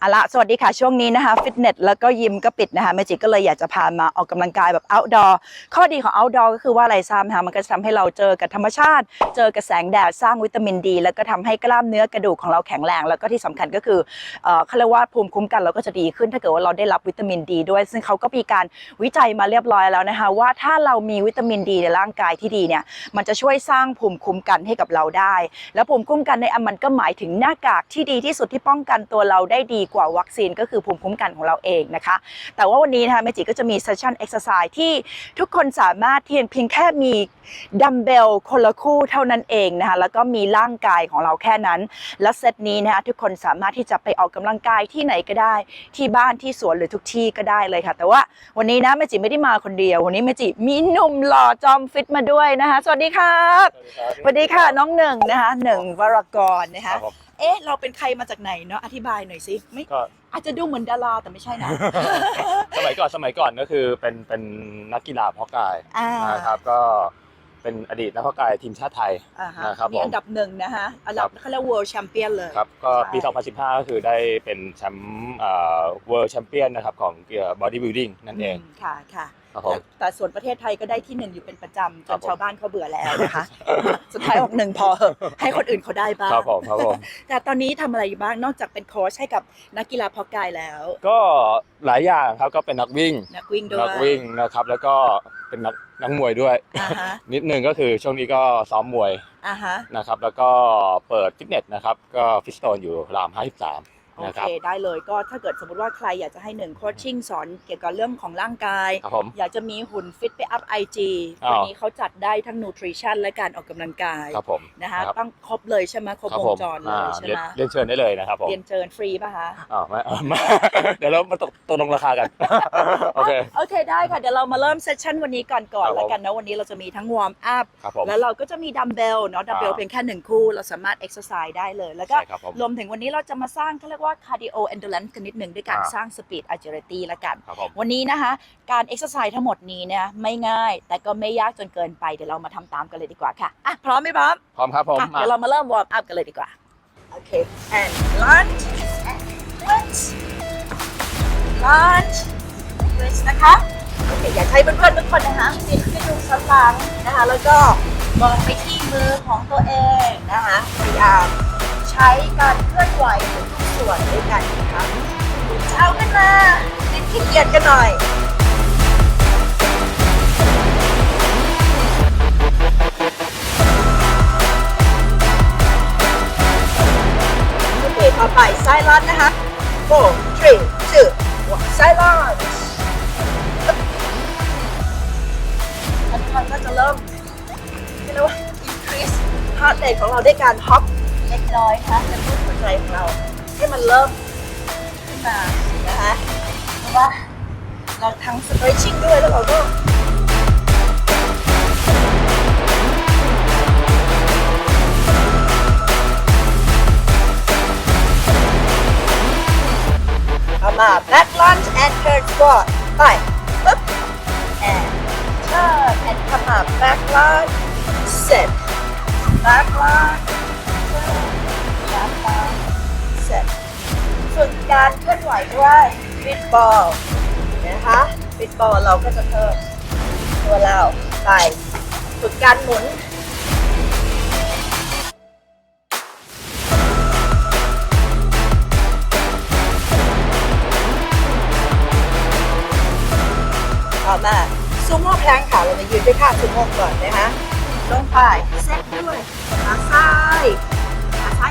เอาละสวัสดีค่ะ ช่วงนี้นะคะฟิตเนสแล้วก็ยิมก็ปิดนะคะเมจิก็เลยอยากจะพามาออกกำลังกายแบบ outdoor ข้อดีของ outdoor ก็คือว่าอะไรทราบไหมคะมันก็จะทำให้เราเจอกับธรรมชาติ เจอกับแสงแดดสร้างวิตามินดี แล้วก็ทำให้กล้ามเนื้อกระดูกของเราแข็งแรง แล้วก็ที่สำคัญก็คือเอ่อเขาเรียกว่าภูมิคุ้มกันเราก็จะดีขึ้นถ้าเกิดว่าเราได้รับวิตามินดีด้วย ซึ่งเขาก็มีการวิจัยมาเรียบร้อยแล้วนะคะว่าถ้าเรามีวิตามินดีในร่างกายที่ดีเนี่ยมันจะช่วยสร้างภูมิคุ้มกันให้กับเราได้ แล้วภูมิคุ้มกันในอันมันก็หมายถึงหน้ากากที่ดีที่สุดที่ป้องกันตัวเราได้ดีกว่าวัคซีนก็คือภูมิคุ้มกันของเราเองนะคะ แต่ว่าวันนี้นะคะเมจิก็จะมีเซสชั่นเอ็กซ์ไซส์ที่ทุกคนสามารถเพียงเพียงแค่มีดัมเบลคนละคู่เท่านั้นเองนะคะแล้วก็มีร่างกายของเราแค่นั้น และเซตนี้นะคะทุกคนสามารถที่จะไปออกกำลังกายที่ไหนก็ได้ที่บ้านที่สวนหรือทุกที่ก็ได้เลยค่ะ แต่ว่าวันนี้นะเมจิไม่ได้มาคนเดียว วันนี้เมจิมีหนุ่มหล่อจอมฟิตมาด้วยนะคะ สวัสดีครับสวัสดีค่ะน้องหนึ่งนะคะหนึ่งวรกรนะครัคะบผม เอ๊ะ เราเป็นใครมาจากไหนเนาะอธิบายหน่อยสิไม่ก็ อาจจะดูเหมือนดาราแต่ไม่ใช่นะ สมัยก่อนสมัยก่อนก็คือเป็นเป็นนักกีฬาเพาะกายอ่านะครับก็เป็นอดีตนักเพาะกายทีมชาติไทย อ่าฮะนะครับนี่ผมอันดับหนึ่งนะคะอันดับครับ เขาเรียก world champion เลย ครับก็ปี ใช่ 2015 ก็คือได้เป็นแชมป์เอ่อ world champion นะครับของเกี่ยว bodybuilding นั่นเอง มค่ะค่ะ ครับผมแต่แต่ส่วนประเทศไทยก็ได้ที่หนึ่งอยู่เป็นประจำจครับนผม ชาวบ้านเขาเบื่อแล้วนะคะ สุดท้ายบอกหนึ่งพอเหอะให้คนอื่นเขาได้บ้างครับผมครับผม แต่ตอนนี้ทำอะไรอยู่บ้างนอกจากเป็นโค้ชให้กับนักกีฬาเพาะกายแล้ว ก็หลายอย่างครับก็เป็นนักวิ่ง นักวิ่งด้วยนักวิ่งนะครับ แล้วก็เป็นนักนักมวยด้วย อ่าฮะนิดนึงก็คือช่วงนี้ก็ซ้อมมวยอ่าฮะนะครับ แล้วก็เปิดฟิตเนสนะครับ ก็ฟิสโตนอยู่ราม 53 โอนะคเครับได้เลยก็ถ้าเกิดสมมติว่าใครอยากจะให้หนึ่งโคชชิ่งสอนเกี่ยวกับเรื่องของร่างกาย ครับผม อยากจะมีหุ่นฟิตไปอัพไอจีอ้าว วันนี้เขาจัดได้ทั้งนูทริชั่นและการออกกำลังกายครับผมนะคะรับต้องครบเลยใช่ไหมครบครับวผงมจรเลอ่ายใช่เรียนไหมเรียนเชิญได้เลยนะครับผมเรียนเชิญฟรีป่ะคะอ๋อไม่เอาไม่ เดี๋ยวเรามาตกตกลงราคากัน โอเค โอเคได้ค่ะ เดี๋ยวเรามาเริ่มเซสชั่นวันนี้ก่อนก่อนครับผม แล้วกันนะวันนี้เราจะมีทั้งวอร์มอัพครับผม แล้วเราก็จะมีดัมเบลเนาะดัมเบลอ่า เพียงแค่หนึ่งคู่ เราสามารถเอ็กซ์ไซส์ได้เลยแล้วก็ ใช่ครับผม รวมถึงวันนี้เราจะมาสร้างเขาเรียกว่าคาร์ดิโอเอนดู n น e กันนิดหนึ่งด้วยการอ่าสร้างสปีด a g จิ i ตี้ละกัน ครับผมวันนี้นะคะการเอ็กซ์ไซส์ทั้งหมดนี้เนี่ยไม่ง่าย แต่ก็ไม่ยากจนเกินไป เดี๋ยวเรามาทำตามกันเลยดีกว่าค่ะอะพร้อมไหมพร้อมพร้อมครับผมอะมา เดี๋ยวเรามาเริ่มวอร์มอัพกันเลยดีกว่าโอเค and lunge and twist lunge twist นะคะโอเคอยากให้เพื่อนๆทุกคนนะคะปิดให้ดูสันหลังนะคะแล้วก็มองไปที่มือของตัวเองนะคะพยายามใช้การเคลื่อนไหวของทุก ส่วนด้วยกันนะคะเช้าขึ้นมาปิดขี้เกียจกันหน่อยโอเคต่อไปไซลอนนะคะ four three two one ไซลอนอันนี้มันก็จะเริ่มเรียกว่า increase heart rate ของเราด้วยการ hop เล็กน้อยนะคะกระตุ้นหัวใจของเรา ให้มันเริ่มขึ้นมานะคะเพราะว่าเราทั้ง stretching ด้วยแล้วเราก็เอามา back lunge and turn squat ไปปึ๊บ and turn and come up back lunge set back lunge turn back lunge set ฝึกการเคลื่อนไหวด้วยฟิตบอลนะคะฟิตบอลเราก็จะเพิ่มตัวเราไปฝึกการหมุนต่อมาซูโม่แพลงค่ะเราจะยืนด้วยท่าซูโม่ก่อนนะคะลงไปเซ็ตด้วยขาซ้าย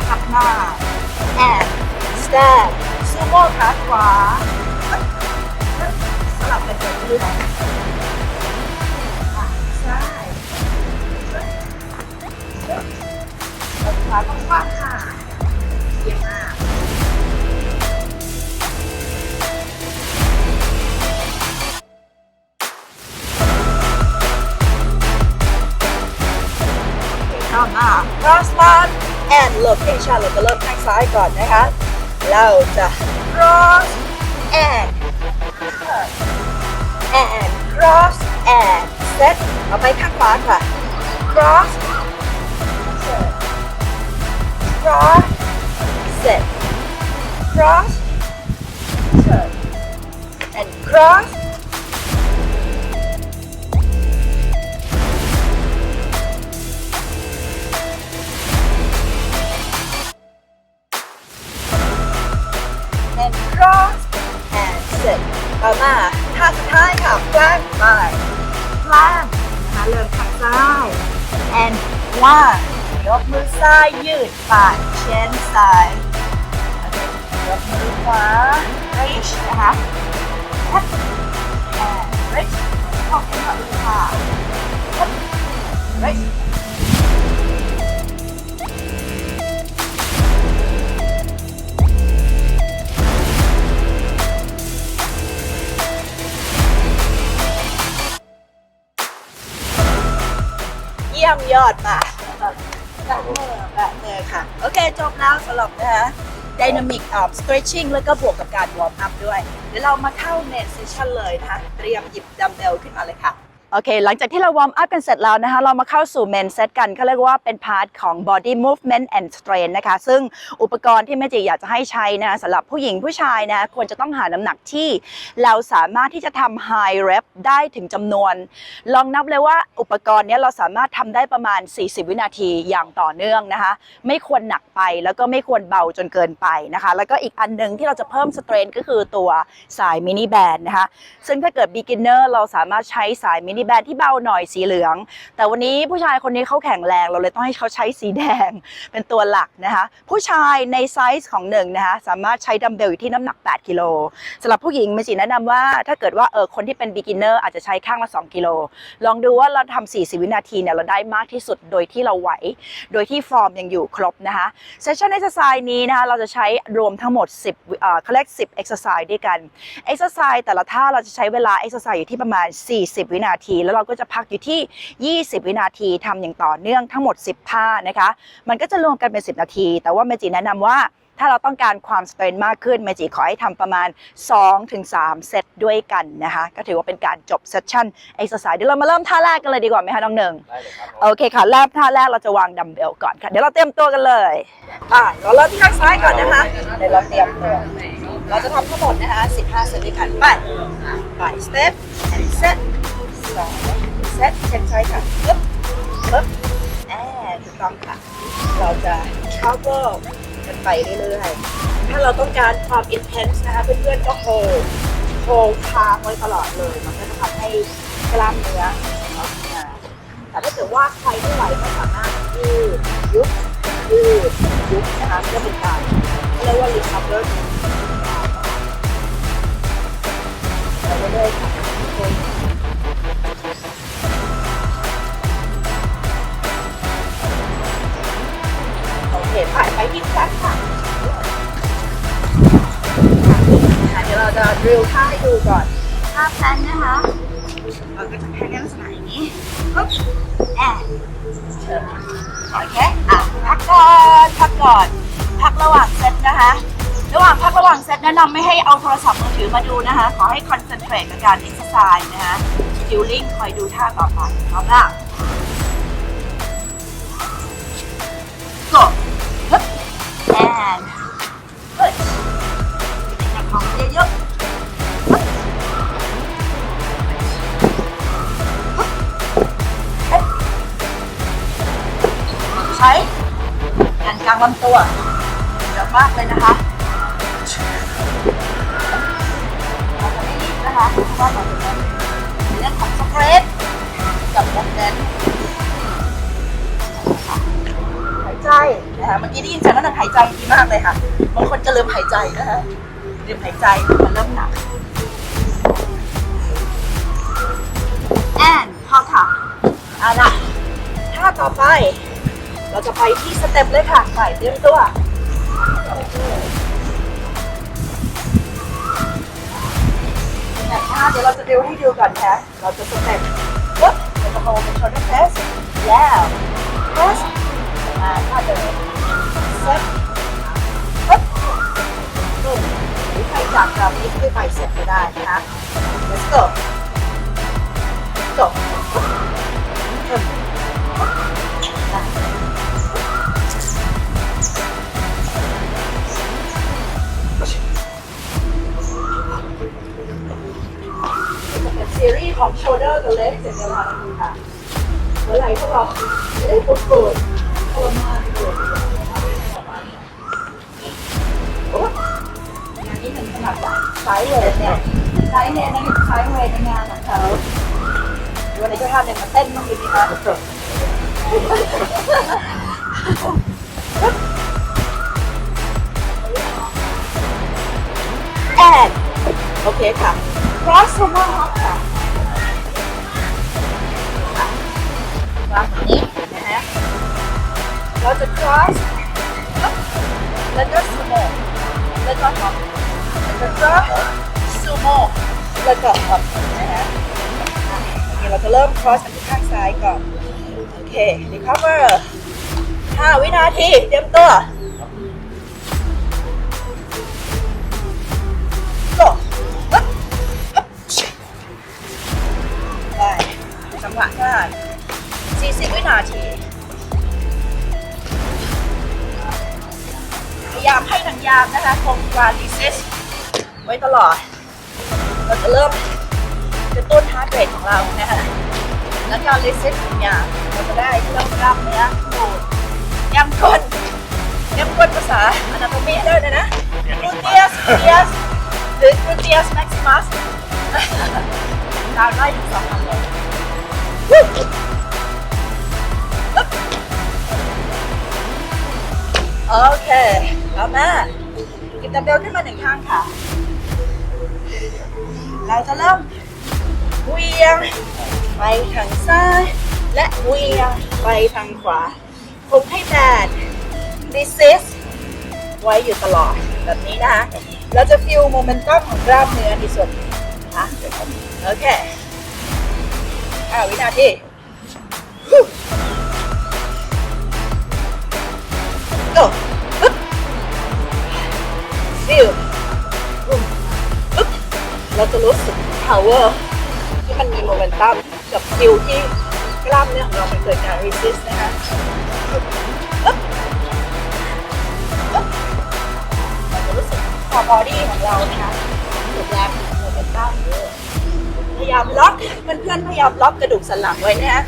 ขับหน้า and stand ซูโม่ขาขวา สลับกันไปเรื่อยขาซ้ายขาขวาค่ะเยี่ยมมากเข้ามา cross line and location เราจะเริ่มข้างซ้ายก่อนนะคะ เราจะ cross and and cross and set ต่อไปข้างขวาค่ะ cross cross set cross turn and cross ซ้ายยืดไปเชนซ้ายยกมือขวา reach นะคะ and reach ข้าขึ้นมาอีกค่ะ reach เยี่ยมยอดมา แบะมือแบะมือค่ะ โอเคจบแล้วสำหรับนะคะ Dynamic uh, Stretching แล้วก็บวกกับการวอร์มอัพด้วย เดี๋ยวเรามาเข้า Main Session เลยนะคะ เตรียมหยิบดัมเบลขึ้นมาเลยค่ะ โอเค หลังจากที่เราวอร์มอัพกันเสร็จแล้วนะคะ เรามาเข้าสู่ Main Set กันเขาเรียกว่าเป็นพาร์ทของ Body Movement and Strain นะคะ ซึ่งอุปกรณ์ที่แม่จีอยากจะให้ใช้นะคะสำหรับผู้หญิงผู้ชายนะควรจะต้องหาน้ำหนักที่เราสามารถที่จะทำ High Rep ได้ถึงจำนวน ลองนับเลยว่าอุปกรณ์นี้เราสามารถทำได้ประมาณ 40 วินาทีอย่างต่อเนื่องนะคะ ไม่ควรหนักไปแล้วก็ไม่ควรเบาจนเกินไปนะคะ แล้วก็อีกอันหนึ่งที่เราจะเพิ่มสเตรนก็คือตัวสายมินิแบนนะคะ ซึ่งถ้าเกิด beginner เราสามารถใช้สายมินิแบนที่เบาหน่อยสีเหลือง แต่วันนี้ผู้ชายคนนี้เขาแข็งแรงเราเลยต้องให้เขาใช้สีแดงเป็นตัวหลักนะคะ ผู้ชายในไซส์ของหนึ่งนะคะสามารถใช้ดัมเบลอยู่ที่น้ำหนัก 8กิโลสำหรับผู้หญิงเมจิแนะนำว่าถ้าเกิดว่าเออคนที่เป็น beginner อาจจะใช้ข้างละ 2 กิโลลองดูว่าเราทำ40 วินาทีเนี่ยเราได้มากที่สุดโดยที่เราไหว โดยที่ฟอร์มยังอยู่ครบนะคะเซสชั่นเอ็กซ์ไซส์นี้นะคะเราจะใช้รวมทั้งหมด 10เอ่อเขาเรียก10เอ็กซ์ไซส์ด้วยกันเอ็กซ์ไซส์แต่ละท่าเราจะใช้เวลาเอ็กซ์ไซส์อยู่ที่ประมาณ 40 วินาที แล้วเราก็จะพักอยู่ที่ 20 วินาทีทำอย่างต่อเนื่องทั้งหมด 10 ท่านะคะ มันก็จะรวมกันเป็น 10 นาที แต่ว่าเมจิแนะนำว่าถ้าเราต้องการความสเตรนมากขึ้นเมจิขอให้ทำประมาณ 2-3 เซตด้วยกันนะคะ ก็ถือว่าเป็นการจบเซสชั่นเอ็กซ์ไซส์เดี๋ยวเรามาเริ่มท่าแรกกันเลยดีกว่าไหมคะน้องหนึ่งได้เลยครับโอเคค่ะแรกท่าแรกเราจะวางดัมเบลก่อนค่ะ เดี๋ยวเราเตรียมตัวกันเลยอ่าเราเริ่มที่ข้างซ้ายก่อนนะคะ เดี๋ยวเราเตรียมตัว เราจะทำทั้งหมดนะคะ 15 เซตด้วยกัน ไป ไปสเต็ปเซต สองเซตเช็คซ้ค่ะปึ๊บปึ๊บแอบถูกต้องค่ะ เราจะ cover กันไปเรื่อยๆ ถ้าเราต้องการความ intense นะคะเพื่อนๆก็ hold hold ค้าไว้ตลอดเลย มันก็จะทำให้กล้ามเนื้อทำงานแต่ถ้าเกิดว่าใครไม่ไหวก็สามารถยืดยุบยืดยุบนะคะเพื่อเป็นการเรียกว่า recover ไปเรื่อยๆค่ะ โอเคผ่านไปที่คลาสค่ะอะเดี๋ยวเราจะ drill ท่าให้ดูก่อนท่าแพลนนะคะเราก็จะแพนในลักษณะอย่างนี้ปุ๊บแอนเชิญโอเคอะพักก่อนพักก่อน พักระหว่างเซตนะคะ ระหว่างพักระหว่างเซตแนะนำไม่ให้เอาโทรศัพท์มือถือมาดูนะคะ ขอให้คอนเซนเทรตกับการเอ็กซ์ไซส์นะคะดิวลิ่งคอยดูท่าต่อไปพร้อมละ แอนเฮ้ยจับของเยอะๆใช้แขนกลางลำตัวเยอะมากเลยนะคะเราจะไม่รีบนะคะเพราะว่าเราจะเน้นในเรื่องของสเปรดกับวงเน้น นะคะเมื่อกี้ได้ยินเสียงนั่นหายใจดีมากเลยค่ะบางคนจะลืมหายใจนะคะลืมหายใจมันเริ่มหนักแอนพอค่ะเอาล่ะท่าต่อไป เราจะไปที่สเต็ปเลยค่ะใส่เตรียมตัวแบบท่าเดี๋ยวเราจะดูให้ดูก่อนนะเราจะสเต็ปปุ๊บเราจะโฮเป็นชนเพสแล้วเพสมาท่าเดิม set จากแบบนี้ด้วยใเสร็ก็ได้นะคะ let's go จบซรีส์ของโชเดอร์กับเล็กเสร็จแล้วค่ะเมื่อไหร่พวกเราจะได้ปวดปวดทรมา งานนี้ถึงขนาดไซส์เลยเนี่ยไซส์เนี่ยนั่นคือไซส์เวทในงานของเขาวันนี้เจะทำเนี่ยมาเต้นบ้างดีไหมคะแอนโอเคค่ะ cross over hop ค่ะวางแบบนี้นะฮะเราจะ cross แล้วก็ sumo แล้วก็ hop แล้วก็ sumo แล้วก็ hop นะฮะโอเคเราจะเริ่ม cross ที่ข้างซ้ายก่อน โอเค recover 5วินาที เตรียมตัว go ฮึบฮึบได้จังหวะได้40 วินาทีพยายามให้ทางยามนะคะคงการรีเซส ไว้ตลอด เราจะเริ่มกระตุ้นฮาร์ดเรทของเรานะคะแล้วการรีเซ็ตของยามเราจะได้เริ่มกล้ามเนื้อดูดยำก้นยำก้นภาษาอนาโตมีได้เลยนะกรูเตียสเตียสหรือกรูเตียสแม็กซิมัสดาวได้ถึงสองคำเลยโอเคเอามาหยิบดัมเบลขึ้นมาหนึ่งข้างค่ะ เราจะเริ่มเวียง ไปทางซ้าย และเวียงไปทางขวาผมให้แบน resist ไว้อยู่ตลอดแบบนี้นะคะเราจะฟิลโมเมนตัมของกล้ามเนื้อที่สุดนะคะโอเคห้าวินาที go ปึ๊บ feel ปึ๊บปึ๊บ เราจะรู้สึก power ที่มันมีโมเมนตัมกับ feel ที่กล้ามเนื้อของเรามันเกิดการ resist นะคะปึ๊บปึ๊บเราจะรู้สึก core body ของเรานะคะถูกแรงโมเมนตัมเยอะพยายามล็อกเพื่อนๆพยายามล็อกกระดูกสันหลังไว้นะคะ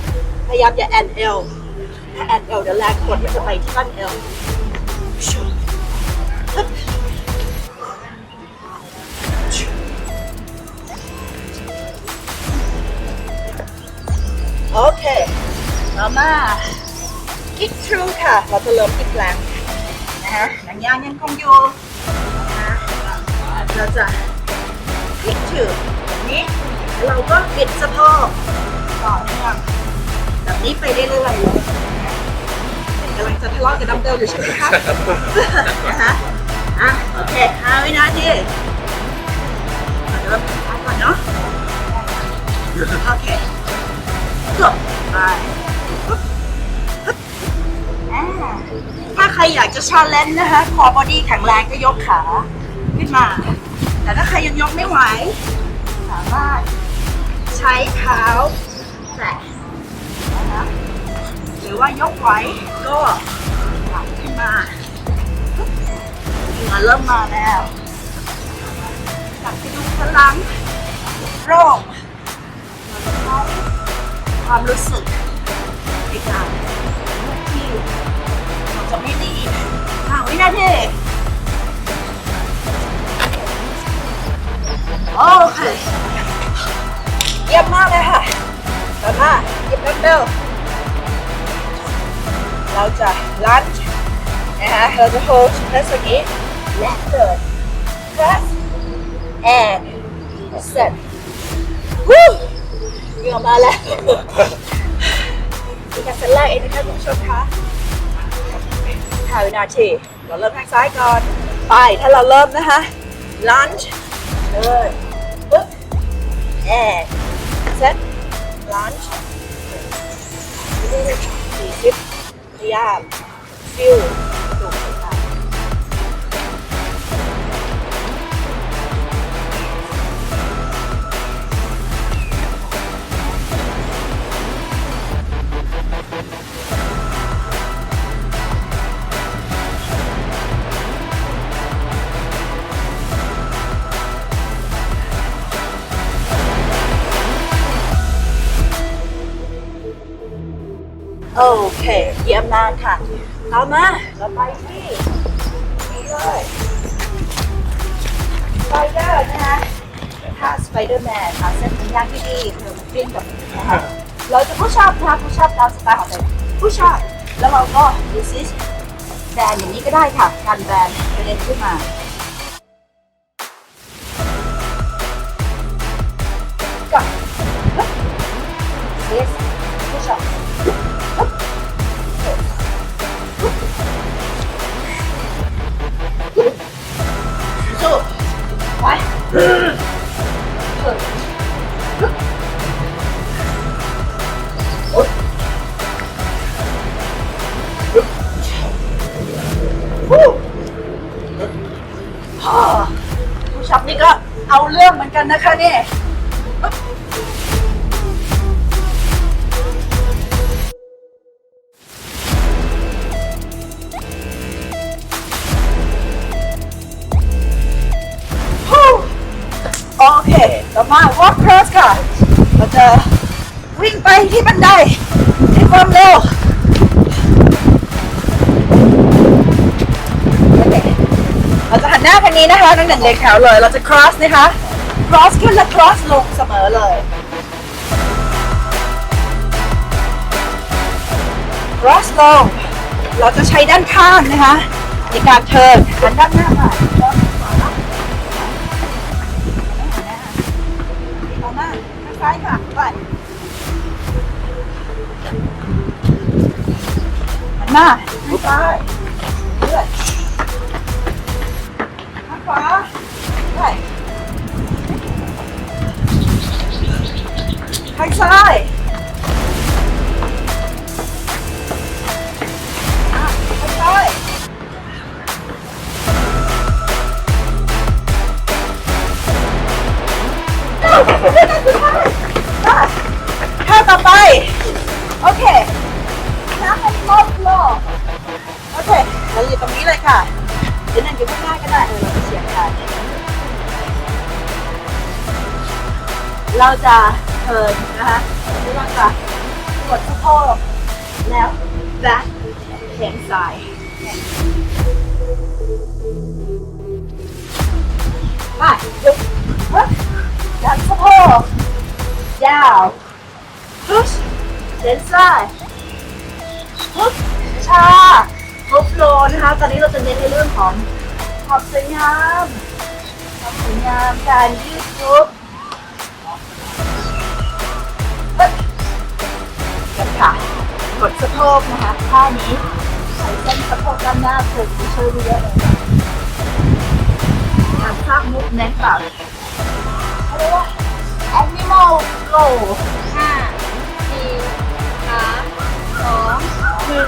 พยายามอย่าแอนเอลถ้าแอนเอลเดี๋ยวแรงกดมันจะไปที่บั้นเอว มามา kick through ค่ะ เราจะเริ่มที่แปลงนะคะหนังยางยังคงอยู่นะเราจะ kick through แบบนี้ เราก็บิดสะโพกต่อเนื่องแบบนี้ไปเรื่อยๆเลยนะคะกำลังจะทะเลาะกับดัมเบลอยู่ใช่ไหมคะนะคะอะโอเคห้าวินาทีเราจะเริ่มก่อนเนาะโอเคจบไป ถ้าใครอยากจะชาเลนจ์นะคะคอบอดี้แข็งแรงก็ยกขาขึ้นมา แต่ถ้าใครยังยกไม่ไหว สามารถใช้เท้าแตะนะคะหรือว่ายกไหวก็หลังขึ้นมาเหงื่อเริ่มมาแล้วหลังไปดูพลังโรคเราจะเข้าความรู้สึกในการที่ จะไม่ดีห้าวินาทีโอเคเยี่ยมมากเลยค่ะต่อมาหยิบดัมเบลเราจะลันช์นะคะเราจะโฮชเพรสอย่างนี้และเกิด press and set วู้เหงื่อมาแล้วอีกการเซตแรกเองนะคะคุณผู้ชมคะ ห้าวินาทีเราเริ่มทางซ้ายก่อน ไป ถ้าเราเริ่มนะคะ lunge เลยปึ๊บ and set lunge สี่สิบพยายามฟิลกระดูกสัน โอเค เยี่ยมมากค่ะเอามาเราไปที่นี่เลยสไปเดอร์นะคะถ้าสไปเดอร์แมนค่ะเส้นทางยางที่ดีคือฟินกับนะคะเราจะผู้ชอบนะคะผู้ชอบตามสไตล์ของเราผู้ชอบแล้วเราก็ resist แบนอย่างนี้ก็ได้ค่ะการแบนกระเด็นขึ้นมา มา walk cross ค่ะเราจะวิ่งไปที่บันไดที่ความเร็วเเราจะหันหน้าทางนี้นะคะตั้งแต่เด็กแถวเลย เราจะ cross นะคะ cross ขึ้นและ cross ลงเสมอเลย cross ลง เราจะใช้ด้านข้างนะคะ ในการเทิร์นหันด้านหน้ามา หันหน้าข้างซ้ายเลื่อนข้างขวาไปข้างซ้าย เราจะเทินนะคะแล้วเราจะกดสะโพกแล้ว back แขนซ้ายไปยกฮึบดันสะโพก down push เดินซ้าย push ชา push low นะคะ ตอนนี้เราจะเน้นในเรื่องของความสวยงามความสวยงามการยืดยุบ ค่ะ กดสะโพกนะคะท่านี้ใช้เส้นสะโพกด้านหน้าเพิ่มช่วยด้วยเลยการสร้างมุกเน้นแบบเขาเรียกว่า animal flow ห้าสี่สามสองวู้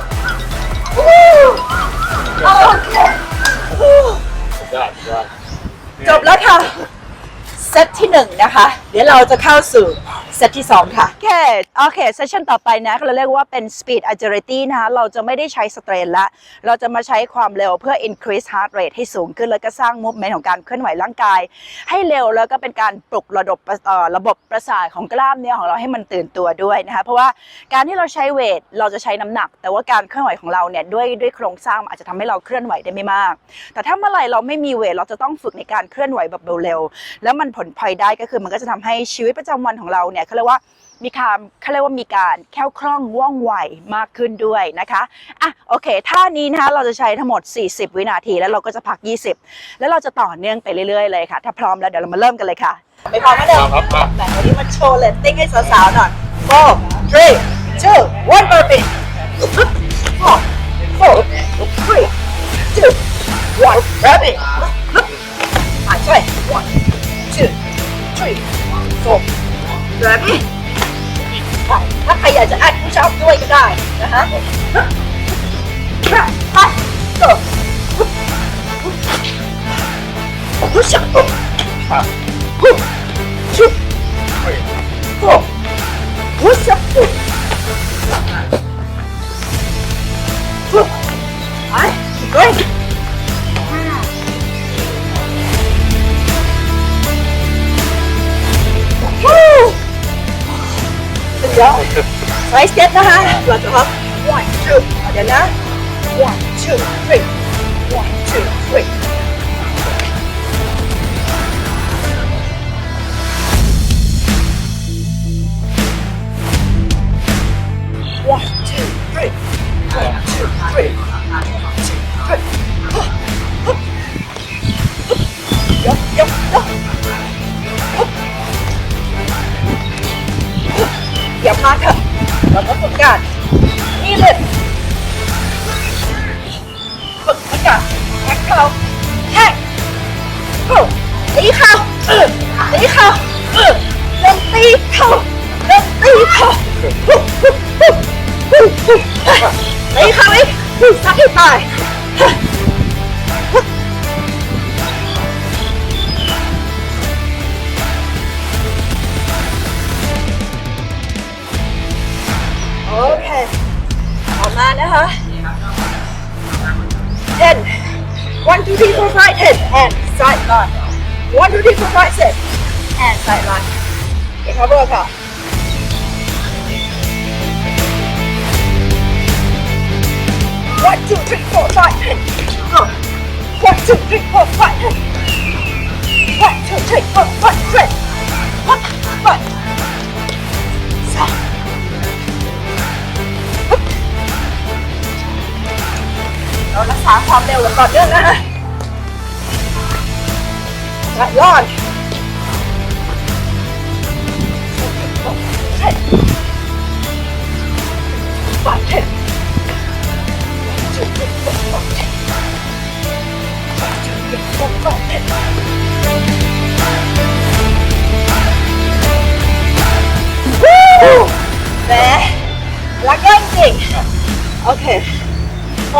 โอเควู้สุดยอดสุดยอดจบแล้วค่ะ เซตที่หนึ่งนะคะ เดี๋ยวเราจะเข้าสู่เซตที่สองค่ะ โอเค โอเคเซสชันต่อไปนะเราเรียกว่าเป็น speed agility นะคะเราจะไม่ได้ใช้สเตรนละ เราจะมาใช้ความเร็วเพื่อ increase heart rate ให้สูงขึ้น แล้วก็สร้าง movement ของการเคลื่อนไหวร่างกาย ให้เร็วแล้วก็เป็นการปลุกระดบระบบประสาทของกล้ามเนื้อของเราให้มันตื่นตัวด้วยนะคะเพราะว่าการที่เราใช้เวทเราจะใช้น้ำหนัก แต่ว่าการเคลื่อนไหวของเราเนี่ยด้วยด้วยโครงสร้างอาจจะทำให้เราเคลื่อนไหวได้ไม่มาก แต่ถ้าเมื่อไหร่เราไม่มีเวทเราจะต้องฝึกในการเคลื่อนไหวแบบเร็วๆแล้วมันผลพลอยได้ก็คือมันก็จะทำให้ชีวิตประจำวันของเราเนี่ยเขาเรียกว่ามีการเขาเรียกว่ามีการแคล่วคล่องว่องไวมากขึ้นด้วยนะคะอะโอเคท่านี้นะคะเราจะใช้ทั้งหมด 40 วินาทีแล้วเราก็จะพัก 20 แล้วเราจะต่อเนื่องไปเรื่อยๆเลยค่ะ ถ้าพร้อมแล้วเดี๋ยวเรามาเริ่มกันเลยค่ะไม่พร้อมก็เดิมครับมาแหมวันนี้มาโชว์เลตติ้งให้สาวๆหน่อย four three two one burpee four four three two one burpee อะช่วย one two three four burpee ไปถ้าใครอยากจะแอดผู้ชอบด้วยก็ได้นะฮะไปไป go ผู้ชอบผู้ชุบเฮ้ย four push up two ผู้ไป going วู้สุด ยอดไว้สเก็ตนะคะเราจะพัก one two เดี๋ยวนะ one two three one two three อย่าพลาดเถอะเราต้องฝึกการนี่เลยฝึกฝึกการแท็กเขาแท็กโอ้ตีเขาเออตีเขาเออลงตีเขาลงตีเขาตีเขาอีกสักให้ตาย one two three four five ten and side line one two three four five six and side line เก็บ cover ค่ะ one two three four five ten uh, one two three four five ten one two three four five ten one one สองเรารักษาความเร็วอย่างต่อเนื่องนะฮะและยอดปัดเทนจุดจุดจุดปัดเทนจุดจุดจุดปัดเทนวู้แหมรักแย่งจริงโอเคพ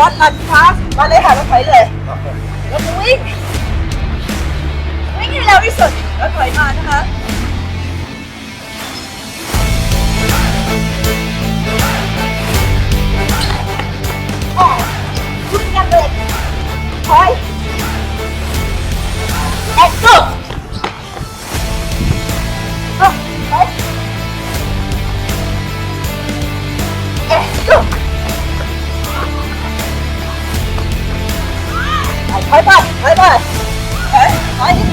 อตัดคลาสมาเลยค่ะมาถอยเลยแล้ วิ่งให้เร็วที่สุดแล้วถอยมานะคะอ๋อคุณกันเลยถอยแอคชั่นอะถอยแอคชั่นถอยไปถอยไปถอยถอย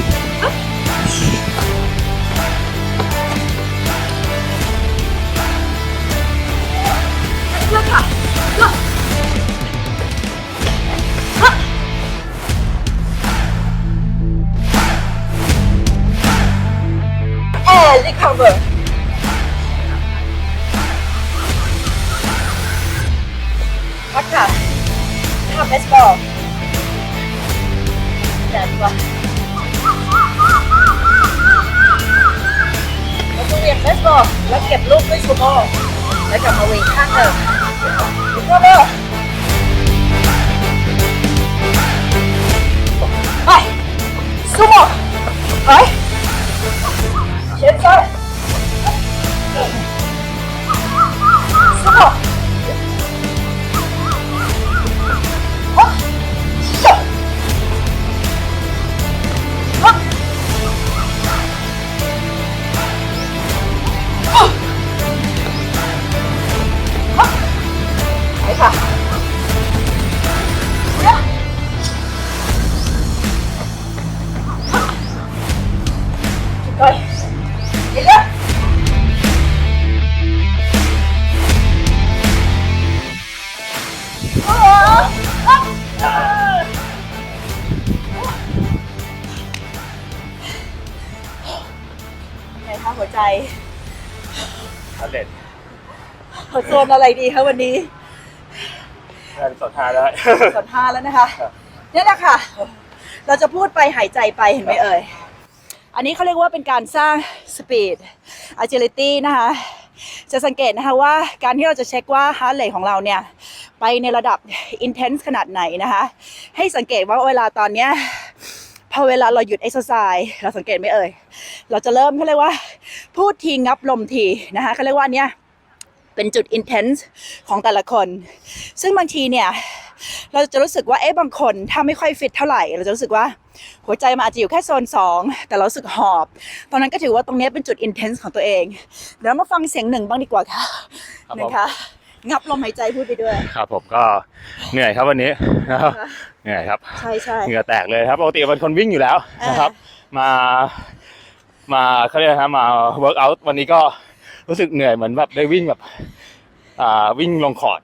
เอกฮะ and recover พักค่ะทำเบสบอลแต่ว่าแล้วก็เวียนเบสบอลแล้วเก็บลูกด้วยซูโม่แล้วกลับมาวิ่งข้างเดิม ซูโม่เร็วไป เขาโซนอะไรดีคะวันนี้ได้เป็นสดท้ายได้สดท้าแล้วนะคะครับเนี่ยแหละค่ะ เราจะพูดไปหายใจไปเห็นไหมเอ่ย อันนี้เขาเรียกว่าเป็นการสร้าง speed agility นะคะ จะสังเกตนะคะว่าการที่เราจะเช็คว่า heart rate ของเราเนี่ยไปในระดับ intense ขนาดไหนนะคะ ให้สังเกตว่าเวลาตอนเนี้ยพอเวลาเราหยุด exercise เราสังเกตไหมเอ่ย เราจะเริ่มเขาเรียกว่า พูดทีงับลมทีนะคะเขาเรียกว่าอันเนี้ย เป็นจุด intense ของแต่ละคน ซึ่งบางทีเนี่ย เราจะรู้สึกว่าเอ๊ะบางคนถ้าไม่ค่อยฟิตเท่าไหร่ เราจะรู้สึกว่าหัวใจมันอาจจะอยู่แค่โซน 2 แต่เรารู้สึกหอบ ตอนนั้นก็ถือว่าตรงเนี้ยเป็นจุด intense ของตัวเอง เดี๋ยวมาฟังเสียงหนึ่งบ้างดีกว่าค่ะครับหนึ่งผมค่ะงับลมหายใจพูดไปด้วย ครับผมก็เหนื่อยครับวันนี้นะครับเหนื่อยครับ ใช่ใช่เหงื่อแตกเลยครับปกติเป็นคนวิ่งอยู่แล้วอ่านนะครับ มา มาเขาเรียกนะมาเวิร์กอัลวันนี้ก็ รู้สึกเหนื่อยเหมือนแบบได้วิ่งแบบอ่าวิ่งลงคอร์ด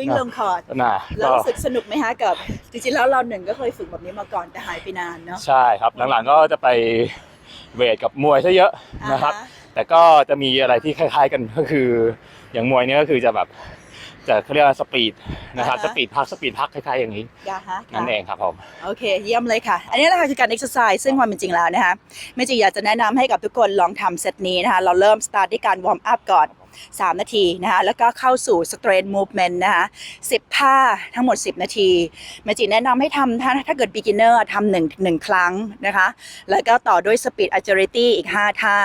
วิ่งลงคอร์ดน่ะแล้วก็รู้สึกสนุกไหมฮะกับ จริงๆแล้วเราหนึ่งก็เคยฝึกแบบนี้มาก่อนแต่หายไปนานเนาะใช่ครับหลังๆก็จะไปเวทกับมวยซะเยอะนะครับอ่าฮแต่ก็จะมีอะไรที่คล้าย ๆ กันก็คืออย่างมวยเนี่ยก็คือจะแบบจะ เขาเรียกว่าสปีดนะครับสปีดพักสปีดพักคล้ายๆอย่างนี้ยาฮะนั่นเองครับผมโอเค เยี่ยมเลยค่ะ อันนี้แหละค่ะคือการ exercise ซึ่งความเป็นจริงแล้วนะคะเมจิอยากจะแนะนำให้กับทุกคนลองทำเซตนี้นะคะเราเริ่ม start ด้วยการ warm up ก่อน 3 นาทีนะคะแล้วก็เข้าสู่ strength movement นะคะ10ท่าทั้งหมด 10 นาทีเมจิแนะนำให้ทำถ้าถ้าเกิด beginner ทำหนึ่งหนึ่งครั้งนะคะ แล้วก็ต่อด้วย speed agility อีก 5 ท่า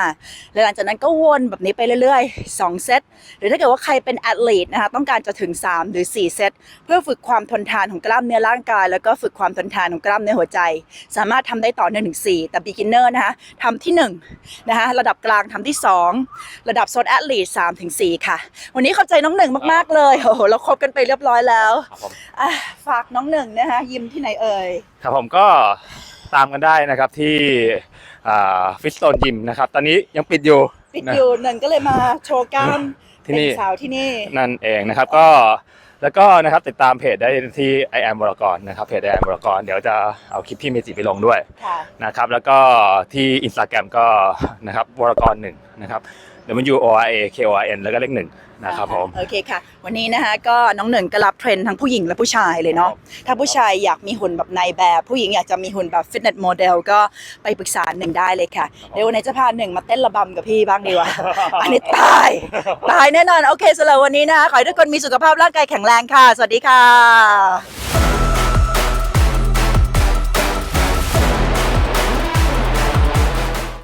แล้วหลังจากนั้นก็วนแบบนี้ไปเรื่อยๆ 2 เซต หรือถ้าเกิดว่าใครเป็น athlete นะคะต้องการจะถึง 3 หรือ 4 เซต เพื่อฝึกความทนทานของกล้ามเนื้อร่างกาย แล้วก็ฝึกความทนทานของกล้ามเนื้อหัวใจ สามารถทำได้ต่อเนื่องถึง4แต่ beginner นะคะทำที่1นะคะระดับกลางทำที่ 2 ระดับโซน athlete 3ถึง4ค่ะ วันนี้ขอบใจน้องหนึ่งมากๆเลยโอ้โหเราครบกันไปเรียบร้อยแล้วครับผมอะฝากน้องหนึ่งนะคะยิมที่ไหนเอ่ย ครับผมก็ตามกันได้นะครับที่ฟิสโตนยิมนะครับ ตอนนี้ยังปิดอยู่ปิดนะ อยู่หนึ่งก็เลยมาโชว์กล้ามที่นี่เป็นสาวที่นี่ นั่นเองนะครับก็แล้วก็นะครับติดตามเพจได้ที่ I am วรกรนะครับเพจ I am วรกรเดี๋ยวจะเอาคลิปพี่เมจิไปลงด้วยค่ะ นะครับแล้วก็ที่ Instagram ก็นะครับวรกรหนึ่งนะครับ W O R A K O R N แล้วก็เลขหนึ่งนะครับผม โอเคค่ะ วันนี้นะคะก็น้องหนึ่งก็รับเทรนด์ทั้งผู้หญิงและผู้ชายเลยเนาะถ้าผู้ชายอยากมีหุ่นแบบในแบบ ผู้หญิงอยากจะมีหุ่นแบบฟิตเนสโมเดลก็ไปปรึกษาหนึ่งได้เลยค่ะ เดี๋ยววันนี้จะพาหนึ่งมาเต้นระบำกับพี่บ้างดีกว่า อันนี้ตาย ตายแน่นอน โอเคสำหรับวันนี้นะคะขอให้ทุกคนมีสุขภาพร่างกายแข็งแรงค่ะ สวัสดีค่ะ